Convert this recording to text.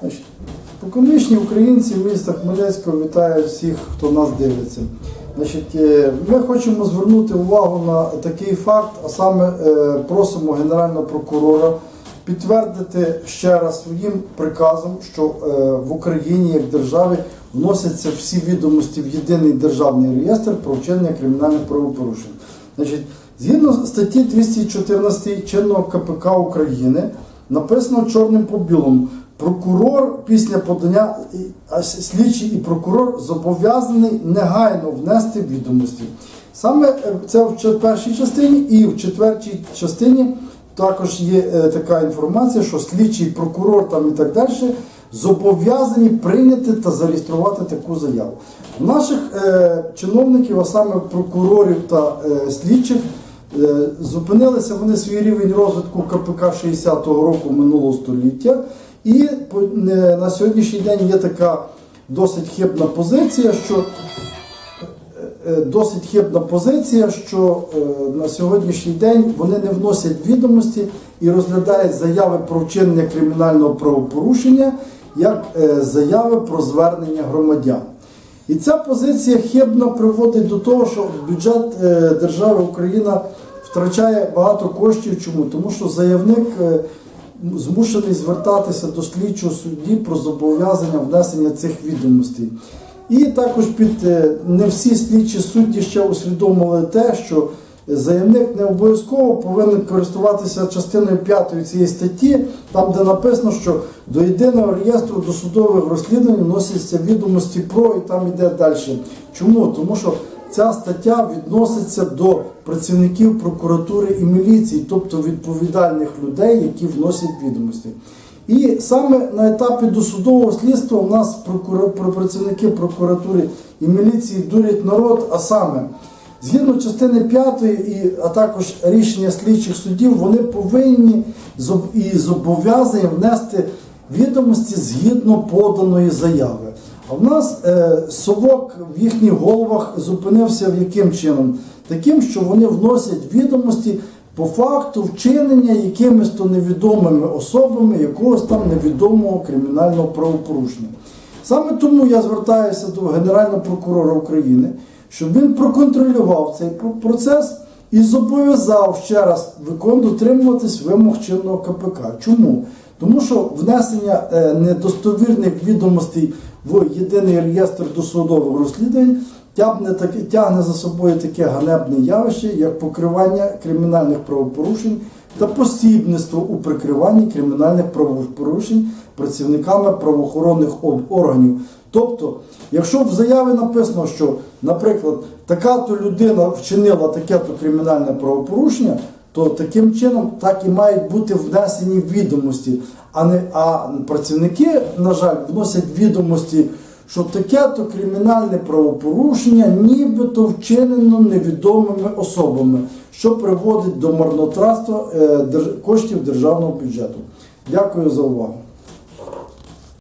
Значить, Поконечні українці міста Хмельницького вітаю всіх, хто нас дивиться. Значить, е, ми хочемо звернути увагу на такий факт, а саме е, просимо Генерального прокурора підтвердити ще раз своїм приказом, що е, в Україні як державі вносяться всі відомості в єдиний державний реєстр про вчинення кримінальних правопорушень. Значить, згідно статті 214 чинного КПК України написано чорним по білому. Прокурор після подання слідчий і прокурор зобов'язаний негайно внести відомості. Саме е, це в першій частині і в четвертій частині також є е, така інформація, що слідчий прокурор там і так далі зобов'язані прийняти та зареєструвати таку заяву. У наших е, чиновників, а саме прокурорів та е, слідчих, Зупинилися вони свій рівень розвитку КПК 60-го року минулого століття, і е, на сьогоднішній день є така досить хибна позиція, що е, досить хибна позиція, що е, на сьогоднішній день вони не вносять відомості і розглядають заяви про вчинення кримінального правопорушення як е, заяви про звернення громадян. І ця позиція хибна приводить до того, що бюджет е, держави Україна втрачає багато коштів. Чому? Тому що заявник е, змушений звертатися до слідчого судді про зобов'язання внесення цих відомостей. І також під е, не всі слідчі судді ще усвідомили те, що заявник не обов'язково повинен користуватися частиною 5 цієї статті, там де написано, що до єдиного реєстру досудових розслідувань вносяться відомості про і там іде далі. Чому? Тому що ця стаття відноситься до працівників прокуратури і міліції, тобто відповідальних людей, які вносять відомості. І саме на етапі досудового слідства у нас працівники прокуратури і міліції дурять народ, а саме згідно частини 5, і, а також рішення слідчих судів, вони повинні і зобов'язані внести відомості згідно поданої заяви. А в нас е, совок в їхніх головах зупинився в яким чином? Таким, що вони вносять відомості по факту вчинення якимись то невідомими особами якогось там невідомого кримінального правопорушення. Саме тому я звертаюся до Генерального прокурора України, щоб він проконтролював цей процес і зобов'язав ще раз викон дотримуватись вимог чинного КПК. Чому? Тому що внесення е, недостовірних відомостей в єдиний реєстр досудових розслідувань тягне, таке, тягне за собою таке ганебне явище, як покривання кримінальних правопорушень та посібництво у прикриванні кримінальних правопорушень працівниками правоохоронних органів. Тобто, якщо в заяві написано, що, наприклад, така-то людина вчинила таке-то кримінальне правопорушення, то таким чином так і мають бути внесені відомості. А, не, а працівники, на жаль, вносять відомості, що таке-то кримінальне правопорушення нібито вчинено невідомими особами, що приводить до марнотратства е, коштів державного бюджету. Дякую за увагу.